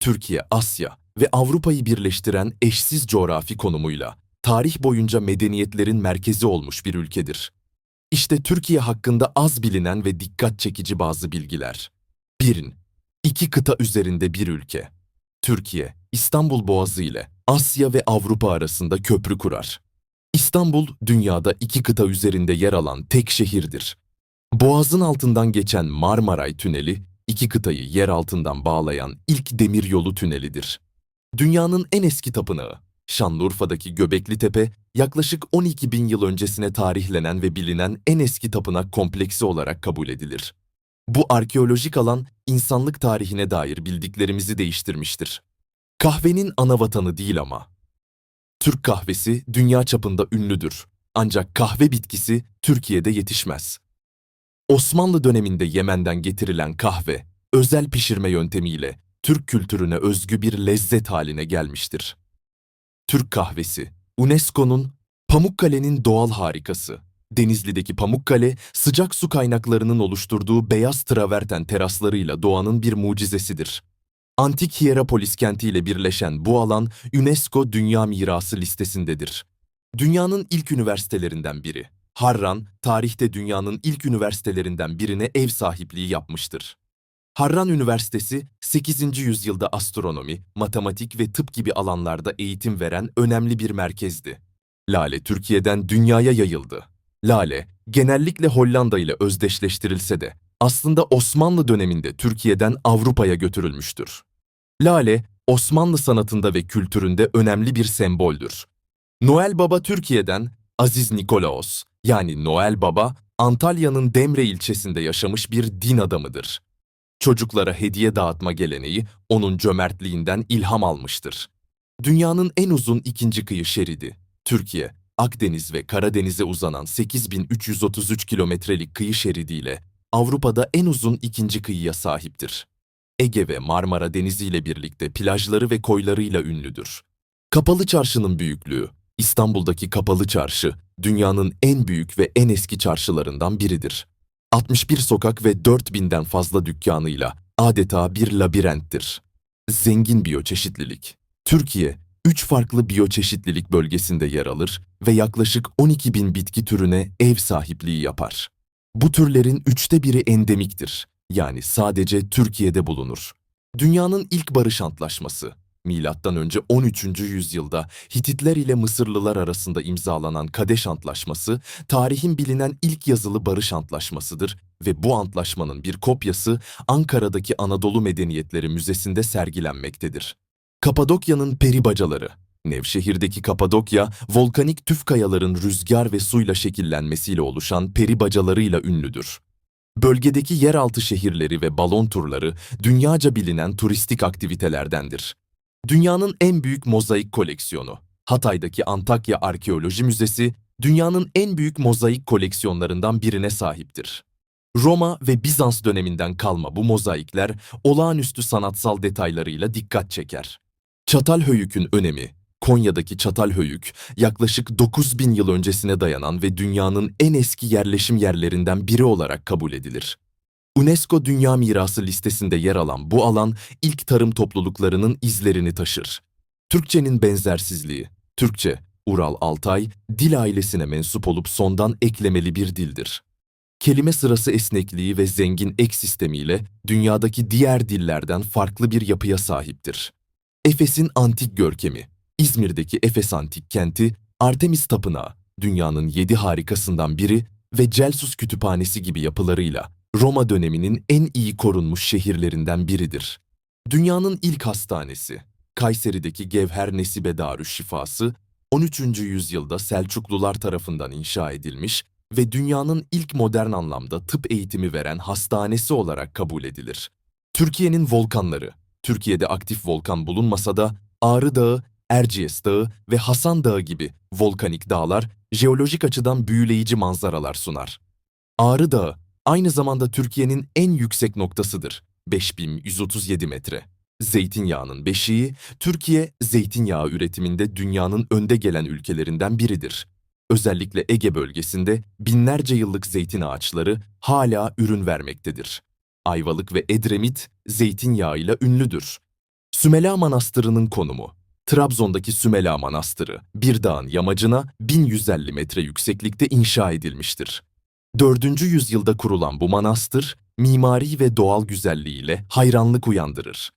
Türkiye, Asya ve Avrupa'yı birleştiren eşsiz coğrafi konumuyla tarih boyunca medeniyetlerin merkezi olmuş bir ülkedir. İşte Türkiye hakkında az bilinen ve dikkat çekici bazı bilgiler. 1. İki kıta üzerinde bir ülke. Türkiye, İstanbul Boğazı ile Asya ve Avrupa arasında köprü kurar. İstanbul, dünyada iki kıta üzerinde yer alan tek şehirdir. Boğazın altından geçen Marmaray Tüneli, iki kıtayı yer altından bağlayan ilk demiryolu tünelidir. Dünyanın en eski tapınağı, Şanlıurfa'daki Göbekli Tepe, yaklaşık 12 bin yıl öncesine tarihlenen ve bilinen en eski tapınak kompleksi olarak kabul edilir. Bu arkeolojik alan, insanlık tarihine dair bildiklerimizi değiştirmiştir. Kahvenin ana vatanı değil ama. Türk kahvesi dünya çapında ünlüdür. Ancak kahve bitkisi Türkiye'de yetişmez. Osmanlı döneminde Yemen'den getirilen kahve, özel pişirme yöntemiyle Türk kültürüne özgü bir lezzet haline gelmiştir. Türk kahvesi, UNESCO'nun Pamukkale'nin doğal harikası. Denizli'deki Pamukkale, sıcak su kaynaklarının oluşturduğu beyaz traverten teraslarıyla doğanın bir mucizesidir. Antik Hierapolis kentiyle birleşen bu alan UNESCO Dünya Mirası listesindedir. Dünyanın ilk üniversitelerinden biri. Harran, tarihte dünyanın ilk üniversitelerinden birine ev sahipliği yapmıştır. Harran Üniversitesi, 8. yüzyılda astronomi, matematik ve tıp gibi alanlarda eğitim veren önemli bir merkezdi. Lale Türkiye'den dünyaya yayıldı. Lale, genellikle Hollanda ile özdeşleştirilse de aslında Osmanlı döneminde Türkiye'den Avrupa'ya götürülmüştür. Lale, Osmanlı sanatında ve kültüründe önemli bir semboldür. Noel Baba Türkiye'den Aziz Nikolaos, yani Noel Baba, Antalya'nın Demre ilçesinde yaşamış bir din adamıdır. Çocuklara hediye dağıtma geleneği onun cömertliğinden ilham almıştır. Dünyanın en uzun ikinci kıyı şeridi, Türkiye, Akdeniz ve Karadeniz'e uzanan 8333 kilometrelik kıyı şeridiyle Avrupa'da en uzun ikinci kıyıya sahiptir. Ege ve Marmara Denizi ile birlikte plajları ve koylarıyla ünlüdür. Kapalı Çarşı'nın büyüklüğü, İstanbul'daki Kapalı Çarşı, dünyanın en büyük ve en eski çarşılarından biridir. 61 sokak ve 4000'den fazla dükkanıyla adeta bir labirenttir. Zengin biyoçeşitlilik. Türkiye, 3 farklı biyoçeşitlilik bölgesinde yer alır ve yaklaşık 12 bin bitki türüne ev sahipliği yapar. Bu türlerin üçte biri endemiktir, yani sadece Türkiye'de bulunur. Dünyanın ilk barış antlaşması, milattan önce 13. yüzyılda Hititler ile Mısırlılar arasında imzalanan Kadeş Antlaşması, tarihin bilinen ilk yazılı barış antlaşmasıdır ve bu antlaşmanın bir kopyası Ankara'daki Anadolu Medeniyetleri Müzesi'nde sergilenmektedir. Kapadokya'nın peri bacaları. Nevşehir'deki Kapadokya, volkanik tüf kayaların rüzgar ve suyla şekillenmesiyle oluşan peri bacalarıyla ünlüdür. Bölgedeki yeraltı şehirleri ve balon turları dünyaca bilinen turistik aktivitelerdendir. Dünyanın en büyük mozaik koleksiyonu. Hatay'daki Antakya Arkeoloji Müzesi, dünyanın en büyük mozaik koleksiyonlarından birine sahiptir. Roma ve Bizans döneminden kalma bu mozaikler olağanüstü sanatsal detaylarıyla dikkat çeker. Çatalhöyük'ün önemi, Konya'daki Çatalhöyük, yaklaşık 9000 yıl öncesine dayanan ve dünyanın en eski yerleşim yerlerinden biri olarak kabul edilir. UNESCO Dünya Mirası listesinde yer alan bu alan ilk tarım topluluklarının izlerini taşır. Türkçenin benzersizliği, Türkçe, Ural Altay, dil ailesine mensup olup sondan eklemeli bir dildir. Kelime sırası esnekliği ve zengin ek sistemiyle dünyadaki diğer dillerden farklı bir yapıya sahiptir. Efes'in antik görkemi, İzmir'deki Efes Antik Kenti, Artemis Tapınağı, dünyanın yedi harikasından biri ve Celsus Kütüphanesi gibi yapılarıyla Roma döneminin en iyi korunmuş şehirlerinden biridir. Dünyanın ilk hastanesi, Kayseri'deki Gevher Nesibe Darüşşifası, 13. yüzyılda Selçuklular tarafından inşa edilmiş ve dünyanın ilk modern anlamda tıp eğitimi veren hastanesi olarak kabul edilir. Türkiye'nin volkanları, Türkiye'de aktif volkan bulunmasa da Ağrı Dağı, Erciyes Dağı ve Hasan Dağı gibi volkanik dağlar jeolojik açıdan büyüleyici manzaralar sunar. Ağrı Dağı aynı zamanda Türkiye'nin en yüksek noktasıdır. 5137 metre. Zeytinyağının beşiği, Türkiye zeytinyağı üretiminde dünyanın önde gelen ülkelerinden biridir. Özellikle Ege bölgesinde binlerce yıllık zeytin ağaçları hala ürün vermektedir. Ayvalık ve Edremit zeytinyağıyla ünlüdür. Sümela Manastırı'nın konumu Trabzon'daki Sümela Manastırı, bir dağın yamacına 1150 metre yükseklikte inşa edilmiştir. 4. yüzyılda kurulan bu manastır, mimari ve doğal güzelliğiyle hayranlık uyandırır.